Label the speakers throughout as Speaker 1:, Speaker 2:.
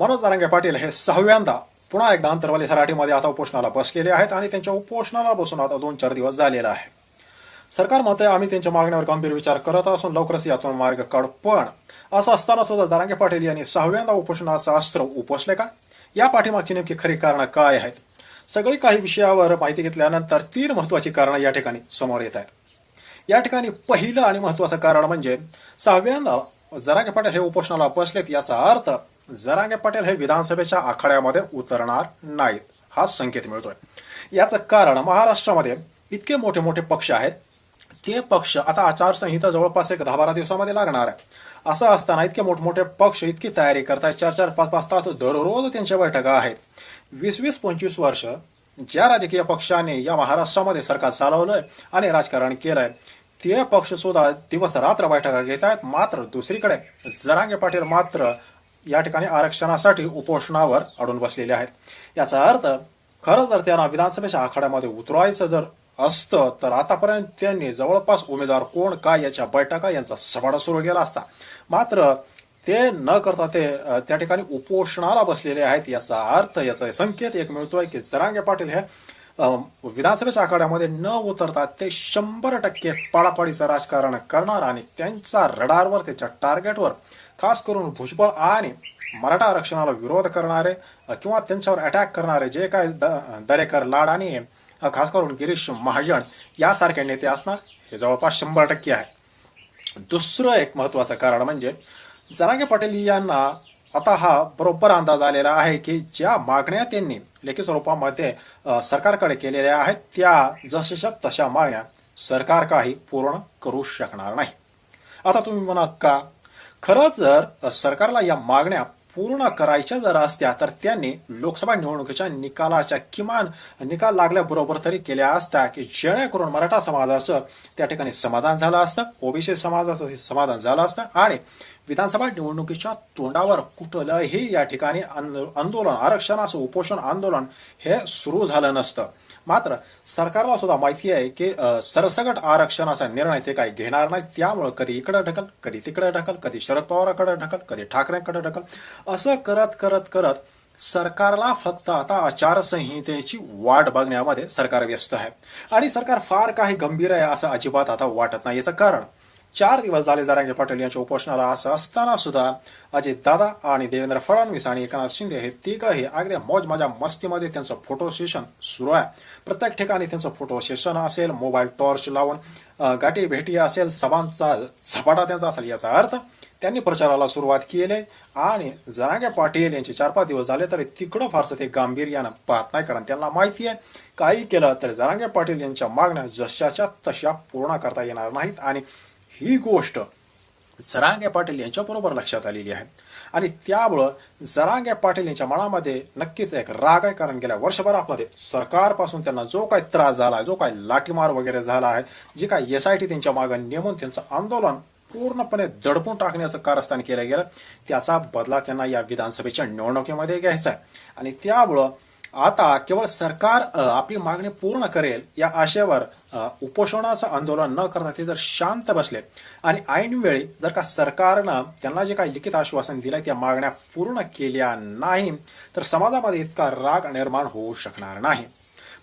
Speaker 1: मनोज जारांगे पाटील हे सहाव्यांदा पुन्हा एकदा अंतरवाली सराठीमध्ये आता उपोषणाला बसलेले आहेत आणि त्यांच्या उपोषणाला बसून आता दोन चार दिवस झालेला आहे. सरकार म्हणते आम्ही त्यांच्या मागण्यावर गंभीर विचार करत असून लवकरच यातून मार्ग काढू पण असं असताना सुद्धा दारांगे पाटील यांनी सहाव्यांदा उपोषणाचं अस्त्र उपसले का? या पाठीमागची नेमकी खरी कारणं काय आहेत? सगळी काही विषयावर माहिती घेतल्यानंतर तीन महत्वाची कारणं या ठिकाणी समोर येत आहेत. या ठिकाणी पहिलं आणि महत्वाचं कारण म्हणजे सहाव्यांदा जरांगे पाटील हे उपोषणाला बसलेत याचा अर्थ जरांगे पाटील हे विधानसभेच्या आखाड्यामध्ये उतरणार नाहीत हा संकेत मिळतोय. याचं कारण महाराष्ट्रामध्ये इतके मोठे मोठे पक्ष आहेत ते पक्ष आता आचारसंहिता जवळपास एक दहा बारा दिवसामध्ये लागणार आहे असं असताना इतके मोठमोठे पक्ष इतकी तयारी करतायत चार चार पाच पाच तास दररोज त्यांच्या बैठका आहेत. वीस वीस पंचवीस वर्ष ज्या राजकीय पक्षाने या महाराष्ट्रामध्ये सरकार चालवलंय आणि राजकारण केलंय ते पक्ष सुद्धा दिवस रात्र बैठका घेत आहेत मात्र दुसरीकडे जरांगे पाटील मात्र या ठिकाणी आरक्षणासाठी उपोषणावर अडून बसलेले आहेत. याचा अर्थ खरं तर त्यांना विधानसभेच्या आखाड्यामध्ये उतरवायचं जर असतं तर आतापर्यंत त्यांनी जवळपास उमेदवार कोण काय याच्या बैठका यांचा सभाडा सुरू केला असता. मात्र ते न करता ते त्या ठिकाणी उपोषणाला बसलेले आहेत. याचा अर्थ याचा संकेत एक मिळतोय की जरांगे पाटील हे विधानसभेच्या आखाड्यामध्ये न उतरता ते शंभर टक्के पाडापाडीचं राजकारण करणार आणि त्यांचा रडारवर त्याच्या टार्गेटवर खास करून भुजबळ आणि मराठा आरक्षणाला विरोध करणारे किंवा त्यांच्यावर अटॅक करणारे जे काय द- दरेकर लाड आणि खास करून गिरीश महाजन यासारखे नेते असणार हे जवळपास शंभर टक्के आहे. दुसरं एक महत्वाचं कारण म्हणजे जरांगे पाटील यांना आता हा बरोबर अंदाज आलेला आहे की ज्या मागण्या त्यांनी लेखी स्वरूपामध्ये सरकारकडे केलेल्या आहेत त्या जशाच्या तशा मागण्या सरकार काही पूर्ण करू शकणार नाही. आता तुम्ही म्हणाल का खरंच जर सरकारला या मागण्या पूर्ण करायच्या जर असत्या तर त्यांनी लोकसभा निवडणुकीच्या निकालाच्या किमान निकाल लागल्याबरोबर तरी केल्या असत्या की जेणेकरून मराठा समाजाचं त्या ठिकाणी समाधान झालं असतं ओबीसी समाजाचं समाधान झालं असतं आणि विधानसभा निवडणुकीच्या तोंडावर कुठलंही या ठिकाणी आंदोलन आरक्षणाचं उपोषण आंदोलन हे सुरू झालं नसतं. मात्र सरकारला सुद्धा माहिती आहे की सरसगट आरक्षणाचा निर्णय ते काही घेणार नाही. त्यामुळं कधी इकडे ढकल कधी तिकडे ढकल कधी शरद पवाराकडे ढकल कधी ठाकरेंकडे ढकल. असं करत करत करत सरकारला फक्त आता आचारसंहितेची वाट बघण्यामध्ये सरकार व्यस्त आहे. आणि सरकार फार काही गंभीर आहे असं अजिबात आता वाटत नाही. याचं कारण चार दिवस झाले जरांगे पाटील यांच्या उपोषणाला असं असताना सुद्धा अजित दादा आणि देवेंद्र फडणवीस आणि एकनाथ शिंदे हे तिघही अगदी मौज माझ्या मस्तीमध्ये त्यांचं फोटो सेशन सुरू आहे. प्रत्येक ठिकाणी त्यांचं फोटो सेशन असेल मोबाईल टॉर्च लावून गाठी भेटी असेल सभांचा झपाटा त्यांचा असेल याचा अर्थ त्यांनी प्रचाराला सुरुवात केली आणि जरांगे पाटील यांचे चार पाच दिवस झाले तरी तिकडं फारसं ते गांभीर्यानं पाहत नाही कारण त्यांना माहिती आहे काही केलं तर जरांगे पाटील यांच्या मागण्या जशाच्या तशा पूर्ण करता येणार नाहीत आणि ही गोष्ट जरांगे पाटील यांच्याबरोबर लक्षात आलेली आहे. आणि त्यामुळं जरांगे पाटील यांच्या मनामध्ये नक्कीच एक राग आहे कारण गेल्या वर्षभरामध्ये सरकारपासून त्यांना जो काही त्रास झाला आहे जो काही लाठीमार वगैरे झाला आहे जी काय एस आय टी त्यांच्या मागं नेमून त्यांचं आंदोलन पूर्णपणे दडपून टाकण्याचं कारस्थान केलं गेलं त्याचा बदला त्यांना या विधानसभेच्या निवडणुकीमध्ये घ्यायचा आहे. आणि त्यामुळं आता केवळ सरकार आपली मागणी पूर्ण करेल या आशेवर उपोषणाचं आंदोलन न करता ते जर शांत बसले. आणि ऐनवेळी जर का सरकारनं त्यांना जे काही लिखित आश्वासन दिलंय त्या मागण्या पूर्ण केल्या नाही तर समाजामध्ये इतका राग निर्माण होऊ शकणार नाही.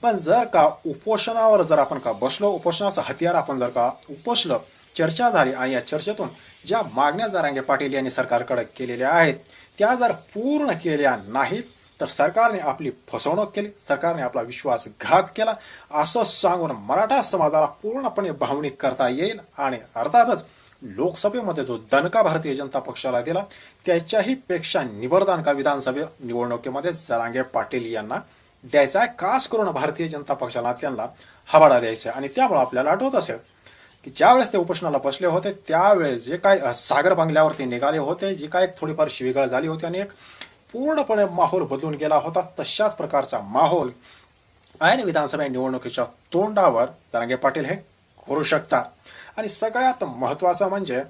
Speaker 1: पण जर का उपोषणावर जर आपण का बसलो उपोषणाचं हत्यार आपण जर का उपोषलं चर्चा झाली आणि या चर्चेतून ज्या मागण्या जरांगे पाटील यांनी सरकारकडे केलेल्या आहेत त्या जर पूर्ण केल्या नाहीत तर सरकारने आपली फसवणूक केली सरकारने आपला विश्वासघात केला. असं सांगून मराठा समाजाला पूर्णपणे भावनिक करता येईल आणि अर्थातच लोकसभेमध्ये जो दणका भारतीय जनता पक्षाला दिला त्याच्याही पेक्षा निवडदानका विधानसभे निवडणुकीमध्ये जरांगे पाटील यांना द्यायचा आहे. खास करून भारतीय जनता पक्षाला त्यांना हवाडा द्यायचा आहे. आणि त्यामुळे आपल्याला आठवत असेल की ज्यावेळेस ते उपोषणाला बसले होते त्यावेळेस जे काय सागर बंगल्यावरती निघाले होते जी काय एक थोडीफार शिवीगाळ झाली होती आणि एक पूर्णपणे माहोल बदलून गेला होता तशाच प्रकारचा माहोल ऐन विधानसभा निवडणुकीच्या तोंडावर जरांगे पाटील हे करू शकतात. आणि सगळ्यात महत्वाचं म्हणजे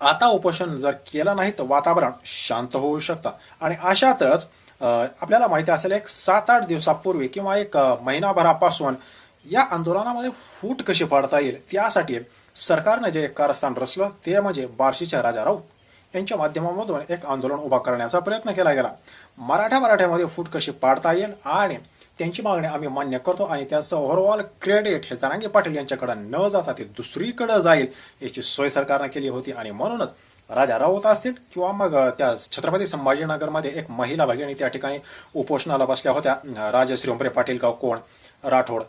Speaker 1: आता उपोषण जर केलं नाही तर वातावरण शांत होऊ शकतं. आणि अशातच आपल्याला माहिती असेल एक सात आठ दिवसापूर्वी किंवा एक महिनाभरापासून या आंदोलनामध्ये फूट कशी पाडता येईल त्यासाठी सरकारनं जे कारस्थान रचलं ते म्हणजे बार्शीच्या राजा यांच्या माध्यमामधून एक आंदोलन उभा करण्याचा प्रयत्न केला गेला. मराठा मराठ्यामध्ये फूट कशी पाडता येईल आणि त्यांची मागणी आम्ही मान्य करतो आणि त्याचं ओव्हरऑल क्रेडिट हे जरांगे पाटील यांच्याकडे न जाता ते दुसरीकडे जाईल याची सोय सरकारनं केली होती आणि म्हणूनच राजा राऊत असतील किंवा मग त्या छत्रपती संभाजीनगरमध्ये एक महिला भगिनी त्या ठिकाणी उपोषणाला बसल्या होत्या राजश्री उंबरे पाटीलगाव कोण? राठोड.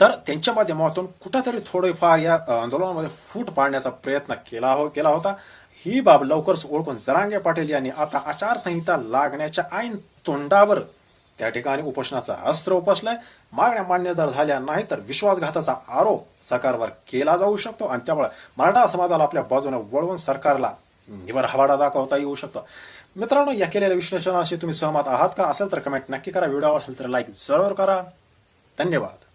Speaker 1: तर त्यांच्या माध्यमातून कुठंतरी थोडेफार या आंदोलनामध्ये फूट पाडण्याचा प्रयत्न केला हो केला होता. ही बाब लवकरच ओळखून जरांगे पाटील यांनी आता आचारसंहिता लागण्याच्या ऐन तोंडावर त्या ठिकाणी उपोषणाचा अस्त्र उपसलंय. मागण्या मान्य जर झाल्या नाही तर विश्वासघाताचा आरोप सरकारवर केला जाऊ शकतो आणि त्यामुळे मराठा समाजाला आपल्या बाजूने वळवून सरकारला निवर हवाडा दाखवता येऊ शकतो. मित्रांनो या केलेल्या विश्लेषणाशी तुम्ही सहमत आहात का? असेल तर कमेंट नक्की करा. व्हिडिओ असेल तर लाईक जरूर करा. धन्यवाद.